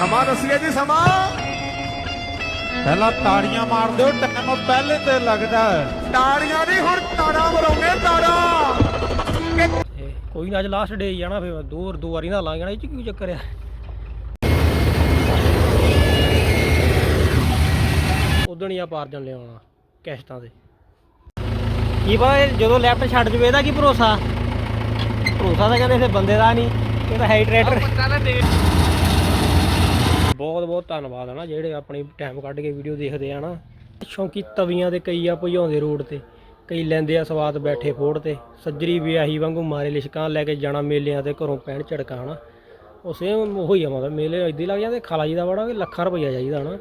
ਸਮਾਂ ਦੱਸੀਏ ਜੀ ਸਮਾਂ। ਪਹਿਲਾਂ ਤਾੜੀਆਂ ਮਾਰ ਦਿਓ ਟਾਈਮ ਪਹਿਲੇ ਤੇ ਲੱਗਦਾ। ਤਾੜੀਆਂ ਨਹੀਂ ਹੁਣ ਤਾੜਾ ਮਰਾਉਂਗੇ ਤਾੜਾ। ਕੋਈ ਨਾ ਅੱਜ ਲਾਸਟ ਡੇ ਜਾਣਾ ਫੇਰ ਦੋ ਦੋ ਵਾਰੀ ਨਾ ਲਾ ਜਾਣਾ ਇਹ ਚ ਕੀ ਚੱਕਰ ਆ? ਉਦਣ ਹੀ ਆ ਪਾਰ ਜਨ ਲਿਆਉਣਾ ਕੈਸਟਾਂ ਤੇ। ਕੀ ਪਤਾ ਇਹ ਜਦੋਂ ਲੈਫਟ ਛੱਡ ਜਵੇ ਇਹਦਾ ਕੀ ਭਰੋਸਾ? ਭਰੋਸਾ ਤਾਂ ਕਹਿੰਦੇ ਫੇ ਬੰਦੇ ਦਾ ਨਹੀਂ ਇਹ ਤਾਂ ਹੈ ਹੀ ਟਰੈਕਟਰ ਬਹੁਤ ਬਹੁਤ ਧੰਨਵਾਦ ਹੈ ਨਾ ਜਿਹੜੇ ਆਪਣੀ ਟਾਈਮ ਕੱਢ ਕੇ ਵੀਡੀਓ ਦੇਖਦੇ ਆ ਨਾ। ਸ਼ੌਂਕੀ ਤਵੀਆਂ ਦੇ ਕਈ ਆ ਭਜਾਉਂਦੇ ਰੋਡ ਤੇ, ਕਈ ਲੈਂਦੇ ਆ ਸਵਾਦ ਬੈਠੇ ਫੋੜ ਤੇ। ਸੱਜਰੀ ਵਿਆਹੀ ਵਾਂਗੂ ਮਾਰੇ ਲਿਸ਼ਕਾਂ ਲੈ ਕੇ ਜਾਣਾ ਮੇਲਿਆਂ ਤੇ ਘਰੋਂ ਪੈਣ ਝੜਕਾਂ, ਹਨਾ। ਉਹ ਸੇਮ ਉਹੀ ਆ ਮਤਲਬ ਮੇਲੇ ਇਦਾਂ ਲੱਗ ਜਾਂਦੇ, ਖਾਲਾ ਜੀ ਦਾ ਬੜਾ ਵੀ ਲੱਖਾਂ ਰੁਪਈਆ ਚਾਹੀਦਾ, ਹਨਾ।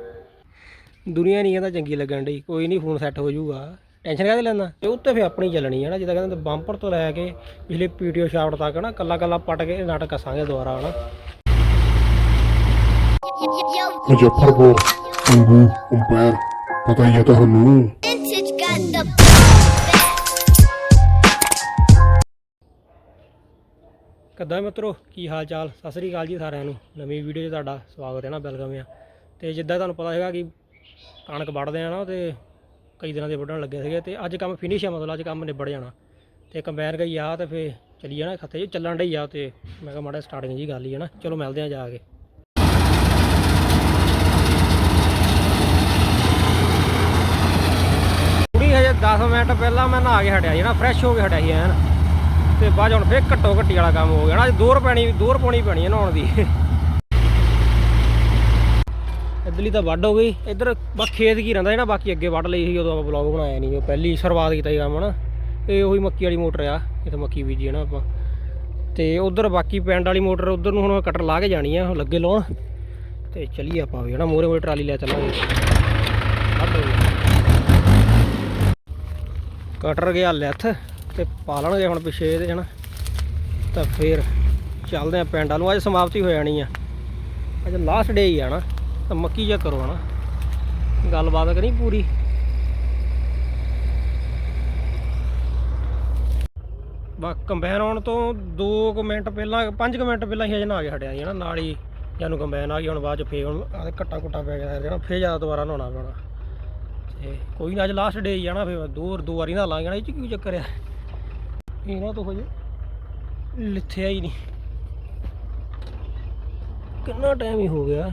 ਦੁਨੀਆ ਨਹੀਂ ਕਹਿੰਦਾ ਚੰਗੀ ਲੱਗਣ ਡਈ, ਕੋਈ ਨਹੀਂ ਫੋਨ ਸੈੱਟ ਹੋ ਜਾਊਗਾ। ਟੈਨਸ਼ਨ ਕਾਹਦੇ ਲੈਂਦਾ? ਤੇ ਉੱਤੇ ਫੇ ਆਪਣੀ ਚੱਲਣੀ ਹੈ ਨਾ, ਜਿੱਦਾਂ ਕਹਿੰਦੇ ਬੰਪਰ ਤੋਂ ਲੈ ਕੇ ਪਿਛਲੇ ਪੀਟੀਓ ਸ਼ਾਫਟ ਤੱਕ ਨਾ ਕੱਲਾ ਕੱਲਾ ਪਟ ਕੇ ਨਾਟਕ ਕੱਸਾਂਗੇ ਦੁਬਾਰਾ, ਹਨਾ। ਮੁਜ਼ੱਫਰਪੁਰ ਅੰਗੂ ਅੰਪਾਇਰ ਪਤਾ ਹੀ ਹੈ ਤੁਹਾਨੂੰ। ਕਿੱਦਾਂ ਮਿੱਤਰੋ? ਕੀ ਹਾਲ ਚਾਲ ਸਤਿ ਸ੍ਰੀ ਅਕਾਲ ਜੀ ਸਾਰਿਆਂ ਨੂੰ। ਨਵੀਂ ਵੀਡੀਓ 'ਚ ਤੁਹਾਡਾ ਸਵਾਗਤ ਹੈ ਨਾ, ਵੈਲਕਮ ਆ। ਤੇ ਜਿੱਦਾਂ ਤੁਹਾਨੂੰ ਪਤਾ ਹੈਗਾ ਕਿ ਕਣਕ ਵੱਢਦੇ ਆ ਨਾ, ਤੇ ਕਈ ਦਿਨਾਂ ਦੇ ਵੱਢਣ ਲੱਗੇ ਸੀਗੇ, ਤੇ ਅੱਜ ਕੰਮ ਫਿਨਿਸ਼ ਆ, ਮਤਲਬ ਅੱਜ ਕੰਮ ਨਿਬੜ ਜਾਣਾ। ਤੇ ਕੰਬਾਈਨ ਗਈ ਆ, ਤੇ ਫੇ ਚੱਲੀ ਜਾਣਾ ਖੱਤੇ ਚੱਲਣ ਡਈ ਆ, ਤੇ ਮੈਂ ਕਿਹਾ ਮਾੜਾ ਸਟਾਰਟਿੰਗ ਜੀ ਗੱਲ ਹੀ ਹੈ ਨਾ। ਚਲੋ ਮਿਲਦੇ ਆ ਜਾ ਕੇ ਕੁੜੀ ਹਜੇ 10 ਮਿੰਟ ਪਹਿਲਾਂ ਮੈਂ ਨਹਾ ਕੇ ਹਟਿਆ ਸੀ ਨਾ ਫਰੈਸ਼ ਹੋ ਕੇ ਹਟਿਆ ਸੀ ਐਨ। ਤੇ ਬਾਅਦ 'ਚ ਹੁਣ ਫੇਰ ਘੱਟੋ ਘੱਟੀ ਵਾਲਾ ਕੰਮ ਹੋ ਗਿਆ ਨਾ, ਅੱਜ ਦੂਰ ਪੈਣੀ ਦੂਰ ਪਾਉਣੀ ਪੈਣੀ ਹੈ ਨਹਾਉਣ ਦੀ। ਇੱਧਰਲੀ ਤਾਂ ਵੱਢ ਹੋ ਗਈ। ਇੱਧਰ ਬਸ ਖੇਤ ਕੀ ਰਹਿੰਦਾ ਜਿਹੜਾ, ਬਾਕੀ ਅੱਗੇ ਵੱਢ ਲਈ ਸੀ, ਉਦੋਂ ਆਪਾਂ ਬਲੌਗ ਬਣਾਇਆ ਨਹੀਂ ਉਹ ਪਹਿਲੀ ਸ਼ੁਰੂਆਤ ਕੀਤਾ ਸੀ ਕੰਮ ਨਾ ਇਹ ਉਹੀ ਮੱਕੀ ਵਾਲੀ ਮੋਟਰ ਆ ਇੱਥੇ ਮੱਕੀ ਬੀਜੀ ਹੈ ਨਾ ਆਪਾਂ। ਤੇ ਉਧਰ ਬਾਕੀ ਪਿੰਡ ਵਾਲੀ ਮੋਟਰ, ਉਧਰ ਨੂੰ ਹੁਣ ਕਟਰ ਲਾ ਕੇ ਜਾਣੀ ਆ, ਲੱਗੇ ਲਾਉਣ। ਤੇ ਚਲੀਏ ਆਪਾਂ ਵੀ, ਹਨਾ ਮੋਰੇ ਮੋਰੇ ਟਰਾਲੀ ਲੈ ਚੱਲਾਂਗੇ। ਵੱਢ ਹੋ ਗਈ। ਕਟਰ ਗਿਆ ਲੈਥ ਤੇ ਪਾ ਲੈਣਗੇ ਹੁਣ ਪਿਛੇ ਇਹਦੇ ਹਨਾ ਤਾਂ ਫੇਰ ਚੱਲਦੇ ਆ ਪਿੰਡ ਨੂੰ ਅੱਜ ਸਮਾਪਤੀ ਹੋ ਜਾਣੀ ਆ। ਅੱਜ ਲਾਸਟ ਡੇ ਹੀ ਆ ਨਾ। ਤਾਂ ਮੱਕੀ ਜਾ ਕਰੋ ਹਨਾ। ਗੱਲਬਾਤ ਕਰੀ ਪੂਰੀ। ਬਾ ਕੰਬਾਈਨ ਆਉਣ ਤੋਂ 2 ਮਿੰਟ ਪਹਿਲਾਂ 5 ਮਿੰਟ ਪਹਿਲਾਂ ਹੀ ਅਜੇ ਨਹਾ ਕੇ ਹਟਿਆ ਸੀ ਹਨਾ। ਨਾਲ ਹੀ ਜਾਨੂੰ ਕੰਬਾਈਨ ਆ ਗਈ, ਹੁਣ ਬਾਅਦ ਚ ਫੇਰ ਹੁਣ ਆਹ ਘੱਟਾ ਘੁੱਟਾ ਪੈ ਗਿਆ। ਜਿਹੜਾ ਫੇਰ ਜ਼ਿਆਦਾ ਦੁਬਾਰਾ ਨਹਾਉਣਾ ਪੈਣਾ। ਤੇ ਕੋਈ ਨਾ ਅੱਜ ਲਾਸਟ ਡੇ ਹੀ ਜਾਣਾ ਫੇਰ, ਦੋ ਦੋ ਵਾਰੀ ਨਹਾ ਲਾਂਗੇ ਨਾ ਇਹ ਚ ਕੀ ਚੱਕਰ ਆ? ਇਹਨਾਂ ਤੋਂ ਹਜੇ ਲਿਥਿਆ ਹੀ ਨਹੀਂ। ਕਿੰਨਾ ਟਾਈਮ ਹੀ ਹੋ ਗਿਆ,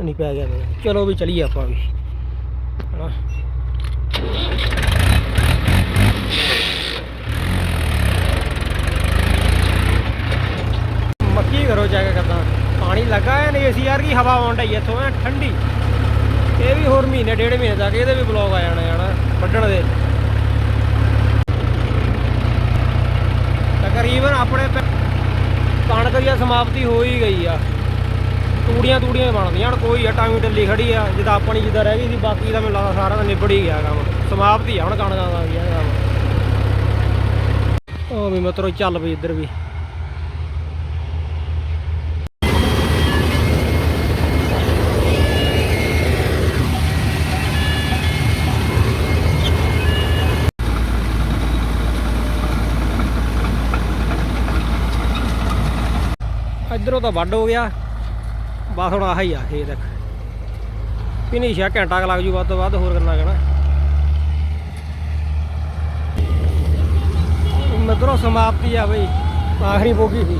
ਨਹੀਂ ਪੈ ਗਿਆ ਚਲੋ ਵੀ ਚਲੀਏ ਆਪਾਂ ਵੀ। ਹਨਾ? ਮੱਕੀ ਕਰੋ ਜਾ ਕੇ ਕਰਦਾ। ਪਾਣੀ ਲੱਗਾ ਹੈ ਨਹੀਂ, ਏਸੀ ਯਾਰ ਕੀ ਹਵਾ ਆਉਣ ਡਈ ਇੱਥੋਂ, ਐ ਠੰਡੀ। ਇਹ ਵੀ ਹੋਰ ਮਹੀਨੇ, ਡੇਢ ਮਹੀਨੇ ਤੱਕ ਇਹਦੇ ਵੀ ਬਲੌਗ ਆ ਜਾਣਾ ਜਾਣਾ ਵੱਢਣ ਦੇ। ਤਕਰੀਬਨ ਆਪਣੇ ਪਿੰ- ਕਣਕ ਦੀ ਸਮਾਪਤੀ ਹੋ ਹੀ ਗਈ ਆ। ਤੂੜੀਆਂ ਤੂੜੀਆਂ ਬਣਦੀਆਂ, ਹੁਣ ਕੋਈ ਆ, ਟਾਂਗੀ ਢਿੱਲੀ ਖੜੀ ਆ, ਜਿੱਦਾਂ ਆਪਣੀ ਜਿੱਦਾਂ ਰਹਿ ਗਈ ਸੀ, ਬਾਕੀ ਦਾ ਮੈਨੂੰ ਲੱਗਦਾ ਸਾਰਾ ਤਾਂ ਨਿਬੜ ਹੀ ਗਿਆ ਕੰਮ। ਸਮਾਪਤੀ ਆ ਹੁਣ ਕਣਕਾਂ ਦਾ ਵੀ ਆ ਕੰਮ। ਉਹ ਵੀ ਮਤਰੋ, ਚੱਲ ਪਈ ਇੱਧਰ ਵੀ। ਇੱਧਰੋਂ ਤਾਂ ਵੱਢ ਹੋ ਗਿਆ। ਬਸ ਹੁਣ ਆਹ ਹੀ ਆ, ਇਹ ਦੇਖ। ਫਿਨਿਸ਼ ਆ ਘੰਟਾ ਕੁ ਲੱਗ ਜੂ ਵੱਧ ਤੋਂ ਵੱਧ, ਹੋਰ ਕਰਨਾ ਕਹਿਣਾ ਮਧਰੋਂ ਸਮਾਪਤੀ ਆ ਬਈ, ਆਖਰੀ ਬੋਗੀ ਸੀ।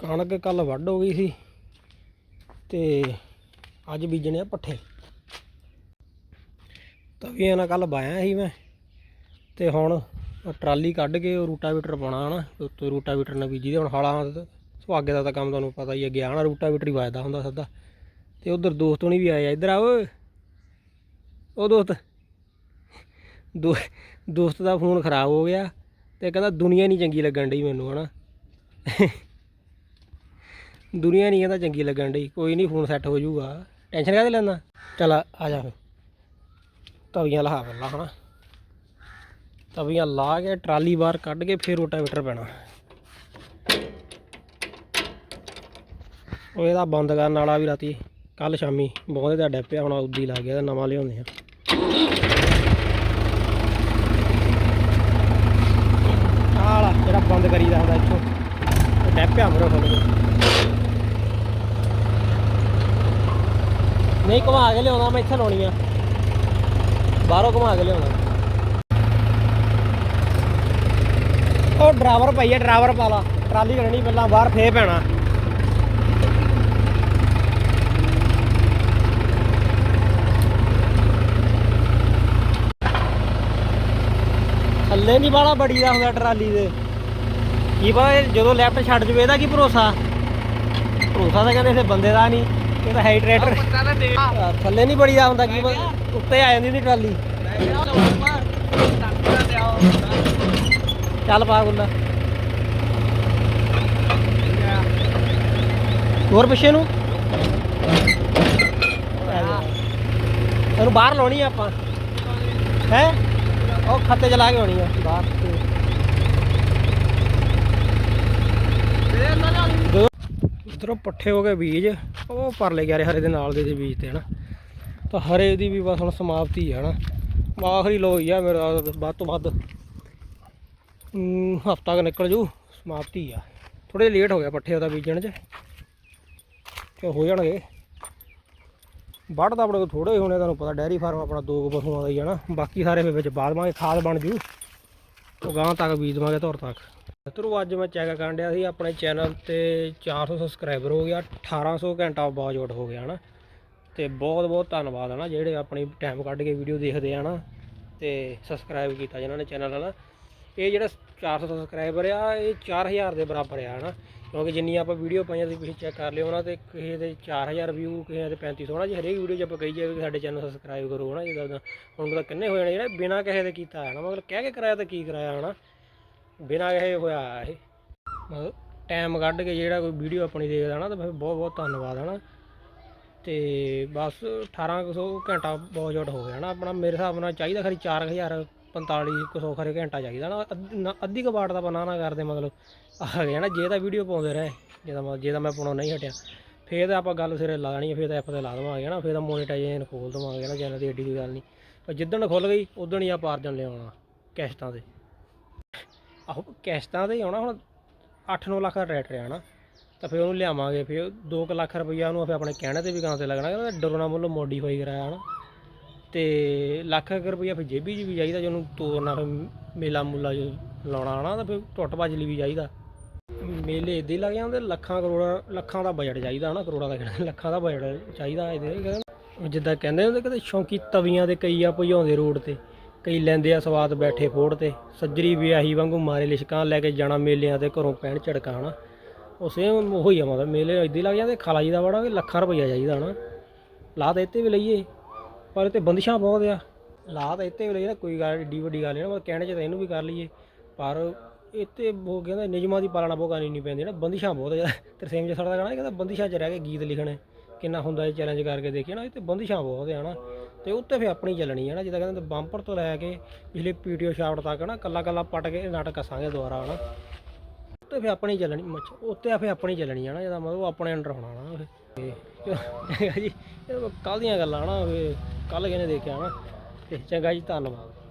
ਕਣਕ ਕੱਲ ਵੱਢ ਹੋ ਗਈ ਸੀ, ਤੇ ਅੱਜ ਬੀਜਣੇ ਆ ਪੱਠੇ ਤਵੀਆਂ ਨਾਲ ਕੱਲ ਬਾਇਆ ਸੀ ਮੈਂ ਤੇ ਹੁਣ ਟਰਾਲੀ ਕੱਢ ਕੇ ਉਹ ਰੂਟਾਵੀਟਰ ਪਾਉਣਾ ਹਨਾ, ਉੱਤੇ ਰੂਟਾਵੀਟਰ ਨਾਲ ਬੀਜੀ ਦੇ, ਹੁਣ ਹਾਲਾਂ ਦਾ ਸੁਹਾਗੇ ਦਾ ਤਾਂ ਕੰਮ ਤੁਹਾਨੂੰ ਪਤਾ ਹੀ ਹੈ ਗਿਆ ਨਾ ਰੂਟਾਵੀਟਰ ਹੀ ਵੱਜਦਾ ਹੁੰਦਾ ਸਿੱਧਾ। ਤੇ ਉਧਰ ਦੋਸਤ ਹੁਣੀ ਵੀ ਆਏ ਇੱਧਰ ਆ ਓਏ। ਉਹ ਦੋਸਤ, ਦੋ ਦੋਸਤ ਦਾ ਫੋਨ ਖਰਾਬ ਹੋ ਗਿਆ ਤੇ ਕਹਿੰਦਾ ਦੁਨੀਆ ਨਹੀਂ ਚੰਗੀ ਲੱਗਣ ਡਈ ਮੈਨੂੰ ਹਨਾ। ਦੁਨੀਆ ਨਹੀਂ ਕਹਿੰਦਾ ਚੰਗੀ ਲੱਗਣ ਡਈ, ਕੋਈ ਨਹੀਂ ਫੋਨ ਸੈੱਟ ਹੋ ਜਾਊਗਾ। ਟੈਨਸ਼ਨ ਕਾਹਦੇ ਲੈਂਦਾ? ਚਲ ਆ ਜਾ ਫਿਰ। ਤਵੀਆਂ ਲਹਾ ਪਹਿਲਾਂ ਹਨਾ। ਤਵੀਆਂ ਲਾ ਕੇ ਟਰਾਲੀ ਬਾਹਰ ਕੱਢ ਕੇ ਫਿਰ ਰੋਟਾਵੇਟਰ ਪੈਣਾ। ਉਹ ਇਹਦਾ ਬੰਦ ਕਰਨ ਵਾਲਾ ਵੀ ਰਾਤੀ ਕੱਲ ਸ਼ਾਮੀ। ਬਹੁਤ ਦਾ ਡੱਪਿਆ ਹੁਣ ਉਦੀ ਲੱਗ ਗਿਆ ਤੇ ਨਵਾਂ ਲਿਆਉਂਦੇ ਆ। ਆਲਾ ਜਿਹੜਾ ਬੰਦ ਕਰੀਦਾ ਹੁੰਦਾ ਇੱਥੋਂ। ਉਹ ਡੱਪਿਆ ਮਰੋ ਫੁੱਲ ਨਹੀਂ ਘੁਮਾ ਕੇ ਲਿਆਉਣਾ, ਮੈਂ ਇੱਥੇ ਲਾਉਣੀ ਆ। ਬਾਹਰੋਂ ਘੁਮਾ ਕੇ ਲਿਆਉਣਾ। ਉਹ ਡਰਾਈਵਰ ਪਈਆ ਡਰਾਈਵਰ ਪਾ ਲਾ। ਟਰਾਲੀ ਕੱਢਣੀ ਪਹਿਲਾਂ, ਬਾਹਰ ਫੇ ਪੈਣਾ। ਥੱਲੇ ਨਹੀਂ ਬਾਲਾ ਬੜੀ ਦਾ ਹੁੰਦਾ ਟਰਾਲੀ ਦੇ। ਕੀ ਪਤਾ ਜਦੋਂ ਲੈਫਟ ਛੱਡ ਜਵੇ, ਇਹਦਾ ਕੀ ਭਰੋਸਾ? ਭਰੋਸਾ ਤਾਂ ਕਹਿੰਦੇ ਇਥੇ ਬੰਦੇ ਦਾ ਨਹੀਂ ਇਹ ਤਾਂ ਹੈ ਹੀ ਟਰੈਕਟਰ ਆਹ, ਥੱਲੇ ਨਹੀਂ ਬੜੀ ਦਾ ਹੁੰਦਾ ਕੀ ਪਤਾ ਉੱਤੇ ਆ ਜਾਂਦੀ ਨਹੀਂ ਟਰਾਲੀ। ਚੱਲ ਪਾ ਗੁੱਲਾ। ਹੋਰ ਪਿੱਛੇ ਨੂੰ? ਇਹਨੂੰ ਬਾਹਰ ਲਾਉਣੀ ਆ ਆਪਾਂ। ਹੈ? ਉਹ ਖੱਤੇ ਚਲਾ ਕੇ ਆਉਣੀ ਆ। ਬਾਹਰ ਇਧਰੋਂ ਪੱਠੇ ਹੋ ਗਏ ਬੀਜ। ਉਹ ਪਰਲੇ ਗਿਆ ਰਹੇ ਹਰੇ ਦੇ ਨਾਲ ਦੇ ਬੀਜ ਤੇ ਹਨਾ। ਤਾਂ ਹਰੇ ਦੀ ਵੀ ਬਸ ਹੁਣ ਸਮਾਪਤੀ ਆ ਹਨਾ। ਆਖਰੀ ਲੋ ਹੀ ਆ ਮੇਰਾ, ਵੱਧ ਤੋਂ ਵੱਧ। ਹਫਤਾ ਕ ਨਿਕਲ ਜੂ, ਸਮਾਪਤੀ ਆ। ਥੋੜੇ ਲੇਟ ਹੋ ਗਿਆ ਪੱਠੇ ਉਹਦਾ ਬੀਜਣ 'ਚ। ਤੇ ਹੋ ਜਾਣਗੇ। ਵੱਢ ਤਾਂ ਆਪਣੇ ਕੋਲ ਥੋੜੇ ਹੋਣੇ, ਤੁਹਾਨੂੰ ਪਤਾ ਡੈਰੀ ਫਾਰਮ ਆਪਣਾ ਦੋ ਕੁ ਪਸ਼ੂਆਂ ਦਾ ਹੀ ਹੈ ਨਾ। ਬਾਕੀ ਸਾਰੇ ਫਿਰ ਵਿੱਚ ਬਾਅਦ ਖਾਦ ਬਣ ਜੂ। ਉਹ ਗਾਂ ਤੱਕ ਬੀਜ ਦੇਵਾਂਗੇ ਧੁਰ ਤੱਕ। ਮਿੱਤਰੋ, ਅੱਜ ਮੈਂ ਚੈੱਕ ਕਰਨ ਡਿਆ ਸੀ, ਆਪਣੇ ਚੈਨਲ ਤੇ 400 ਸਬਸਕ੍ਰਾਈਬਰ ਹੋ ਗਿਆ 1800 ਘੰਟਾ ਬਾਜੋਟ ਹੋ ਗਿਆ ਨਾ ਤੇ ਬਹੁਤ ਬਹੁਤ ਧੰਨਵਾਦ ਹੈ ਨਾ ਜਿਹੜੇ ਆਪਣੀ ਟਾਈਮ ਕੱਢ ਕੇ ਵੀਡੀਓ ਦੇਖਦੇ ਆ ਨਾ ਤੇ ਸਬਸਕ੍ਰਾਈਬ ਕੀਤਾ ਜਿਨ੍ਹਾਂ ਨੇ ਚੈਨਲ ਹਨਾ। ਇਹ ਜਿਹੜਾ 400 ਸਬਸਕ੍ਰਾਈਬਰ ਆ, ਇਹ 4000 ਦੇ ਬਰਾਬਰ ਆ ਹਨਾ। ਕਿਉਂਕਿ ਜਿੰਨੀ ਆਪਾਂ ਵੀਡੀਓ ਪਾਈਆਂ ਤੁਸੀਂ ਪਿੱਛੇ ਚੈੱਕ ਕਰ ਲਿਓ ਨਾ ਤੇ ਕਿਸੇ ਦੇ 4000 ਵਿਊ ਕਿਸੇ ਦੇ 3500 ਹਨਾ, ਜੀ ਹਰੇਕ ਵੀਡੀਓ 'ਚ ਆਪਾਂ ਕਹੀ ਜਾਵੇ ਕਿ ਸਾਡੇ ਚੈਨਲ ਸਬਸਕ੍ਰਾਈਬ ਕਰੋ ਹਨਾ, ਜਿੱਦਾਂ ਹੁਣ ਮਤਲਬ ਕਿੰਨੇ ਹੋ ਜਾਣੇ ਜਿਹੜੇ ਬਿਨਾਂ ਕਿਸੇ ਦੇ ਕੀਤਾ ਹੈ ਨਾ ਮਤਲਬ ਕਹਿ ਕੇ ਕਰਾਇਆ ਤਾਂ ਕੀ ਕਰਾਇਆ ਹਨਾ। ਬਿਨਾਂ ਕਿਸੇ ਹੋਇਆ ਇਹ। ਮਤਲਬ ਟਾਈਮ ਕੱਢ ਕੇ ਜਿਹੜਾ ਕੋਈ ਵੀਡੀਓ ਆਪਣੀ ਦੇਖਦਾ ਨਾ ਤਾਂ ਫਿਰ ਬਹੁਤ ਬਹੁਤ ਧੰਨਵਾਦ ਹੈ ਨਾ ਤੇ ਬਸ 1800 ਘੰਟਾ ਬਹੁਤ ਜੋਟ ਹੋ ਗਿਆ ਨਾ ਆਪਣਾ। ਮੇਰੇ ਹਿਸਾਬ ਨਾਲ ਚਾਹੀਦਾ ਖਰੀ 4000 4500 ਖਰੇ ਘੰਟਾ ਚਾਹੀਦਾ ਨਾ। ਅੱਧ- ਨਾ- ਅੱਧੀ ਕੁ ਵਾਟ ਦਾ ਬਣਾ ਨਾ ਕਰਦੇ ਮਤਲਬ ਆ ਗਿਆ ਨਾ ਜੇ ਤਾਂ ਵੀਡੀਓ ਪਾਉਂਦੇ ਰਹੇ ਜੇ ਤਾਂ ਮ- ਜੇ ਤਾਂ ਮੈਂ ਪਾਉਣੋਂ ਨਹੀਂ ਹਟਿਆ। ਫੇਰ ਤਾਂ ਆਪਾਂ ਗੱਲ ਸਿਰੇ ਲਾ ਦੇਣੀ ਆ, ਫੇਰ ਤਾਂ ਐਪ ਤੇ ਲਾ ਦੇਵਾਂਗੇ ਨਾ ਫੇਰ ਤਾਂ ਮੋਨੇਟਾਈਜ਼ੇਸ਼ਨ ਖੋਲ ਦੇਵਾਂਗੇ ਨਾ ਚੈਨਲ ਦੀ ਐਡੀ ਕੋਈ ਗੱਲ ਨਹੀਂ। ਪਰ ਜਿੱਦਣ ਖੁੱਲ ਗਈ ਉਦੋਂ ਹੀ ਆਪਾਂ ਅਰਜਨ ਲਿਆਉਣਾ ਕਿਸ਼ਤਾਂ ਤੇ। ਆਹੋ, ਕਿਸ਼ਤਾਂ ਤੇ ਹੀ ਆਉਣਾ ਹੁਣ 8-9 ਲੱਖ ਦਾ ਟਰੈਕਟਰ ਆ ਨਾ। ਤਾਂ ਫਿਰ ਉਹਨੂੰ ਲਿਆਵਾਂਗੇ, ਫਿਰ 2 ਲੱਖ ਰੁਪਈਆ ਉਹਨੂੰ ਫਿਰ ਆਪਣੇ ਕਹਿਣੇ ਤੇ ਵੀ ਗਾਂ ਤੇ ਲੱਗਣਾ, ਕਹਿੰਦਾ ਡਰੋਨਾ ਮੁੱਲ ਮੋਡੀਫਾਈ ਕਰਾਇਆ ਹਨਾ। ਤੇ ਲੱਖ ਰੁਪਈਆ ਫਿਰ ਜੇਬੀ 'ਚ ਵੀ ਚਾਹੀਦਾ, ਜੇ ਉਹਨੂੰ ਤੋਰਨਾ ਫਿਰ ਮੇਲਾ ਮੂਲਾ ਜੋ ਲਾਉਣਾ ਹਨਾ, ਤਾਂ ਫਿਰ ਟੁੱਟ ਭੱਜ ਲਈ ਵੀ ਚਾਹੀਦਾ। ਮੇਲੇ ਇੱਦਾਂ ਹੀ ਲੱਗ ਜਾਂਦੇ, ਲੱਖਾਂ ਕਰੋੜਾਂ, ਲੱਖਾਂ ਦਾ ਬਜਟ ਚਾਹੀਦਾ ਹਨਾ, ਕਰੋੜਾਂ ਦਾ ਕਿਹੜਾ, ਲੱਖਾਂ ਦਾ ਬਜਟ ਚਾਹੀਦਾ ਇਹਦੇ ਜਿੱਦਾਂ ਕਹਿੰਦੇ ਹੁੰਦੇ ਕਿ ਸ਼ੌਂਕੀ ਤਵੀਆਂ ਦੇ ਕਈ ਆ ਭਜਾਉਂਦੇ ਰੋਡ ਤੇ ਕਈ ਲੈਂਦੇ ਆ ਸਵਾਦ ਬੈਠੇ ਫੋੜ ਤੇ। ਸੱਜਰੀ ਵਿਆਹੀ ਵਾਂਗੂ ਮਾਰੇ ਲਿਸ਼ਕਾਂ ਲੈ ਕੇ ਜਾਣਾ ਮੇਲਿਆਂ ਤੇ ਘਰੋਂ ਪੈਣ ਝੜਕਾਂ, ਹਨਾ। ਉਹ ਸੇਮ ਉਹੀ ਆ ਮਤਲਬ ਮੇਲੇ ਇੱਦਾਂ ਹੀ ਲੱਗ ਜਾਂਦੇ ਖਾਲਾ ਜੀ ਦਾ ਬੜਾ ਕਿ ਲੱਖਾਂ ਰੁਪਈਆ ਚਾਹੀਦਾ, ਹਨਾ। ਲਾ ਤਾਂ ਇੱਥੇ ਵੀ ਲਈਏ, ਪਰ ਇੱਥੇ ਬੰਦਿਸ਼ਾਂ ਬਹੁਤ ਆ। ਲਾ ਤਾਂ ਇੱਥੇ ਵੀ ਲਈਏ ਨਾ, ਕੋਈ ਗੱਲ ਏਡੀ ਵੱਡੀ ਗੱਲ ਨਹੀਂ ਨਾ ਕਹਿਣ ਚ ਤਾਂ ਇਹਨੂੰ ਵੀ ਕਰ ਲਈਏ। ਪਰ ਇੱਥੇ ਉਹ ਕਹਿੰਦਾ ਨਿਯਮਾਂ ਦੀ ਪਾਲਣਾ ਬਹੁਤ ਕਰਨੀ ਨਹੀਂ ਪੈਂਦੀ ਨਾ, ਬੰਦਿਸ਼ਾਂ ਬਹੁਤ ਆ ਤਰਸੇਮ ਚ ਦਾ ਗਾਣਾ ਕਹਿੰਦਾ ਬੰਦਿਸ਼ਾਂ ਚ ਰਹਿ ਕੇ ਗੀਤ ਲਿਖਣੇ, ਕਿੰਨਾ ਹੁੰਦਾ ਇਹ ਚੈਲੰਜ ਕਰਕੇ ਦੇਖਿਆ ਨਾ ਇਹ ਤੇ ਬੰਦਿਸ਼ਾਂ ਬਹੁਤ ਆ ਨਾ ਤੇ ਉੱਤੇ ਫੇ ਆਪਣੀ ਚੱਲਣੀ ਹੈ ਨਾ, ਜਿੱਦਾਂ ਕਹਿੰਦੇ ਬੰਪਰ ਤੋਂ ਲੈ ਕੇ ਪਿਛਲੇ ਪੀਟੀਓ ਸ਼ਾਫਟ ਤੱਕ ਨਾ, ਕੱਲਾ ਕੱਲਾ ਪਟ ਕੇ ਨਾਟਕ ਕਸਾਂਗੇ ਦੁਬਾਰਾ, ਹਨਾ। ਉੱਤੇ ਫੇ ਆਪਣੀ ਚੱਲਣੀ, ਮੱਛ, ਉੱਤੇ ਫੇ ਆਪਣੀ ਚੱਲਣੀ ਹੈ ਨਾ ਜਿਹਦਾ ਮਤਲਬ ਆਪਣੇ ਅੰਡਰ ਹੋਣਾ ਨਾ ਫੇ ਤੇ ਜੀ ਕੱਲ ਦੀਆਂ ਗੱਲਾਂ ਨਾ ਫੇ ਕੱਲ ਕਿਹਨੇ ਦੇਖਿਆ ਨਾ, ਤੇ ਚੰਗਾ ਜੀ, ਧੰਨਵਾਦ।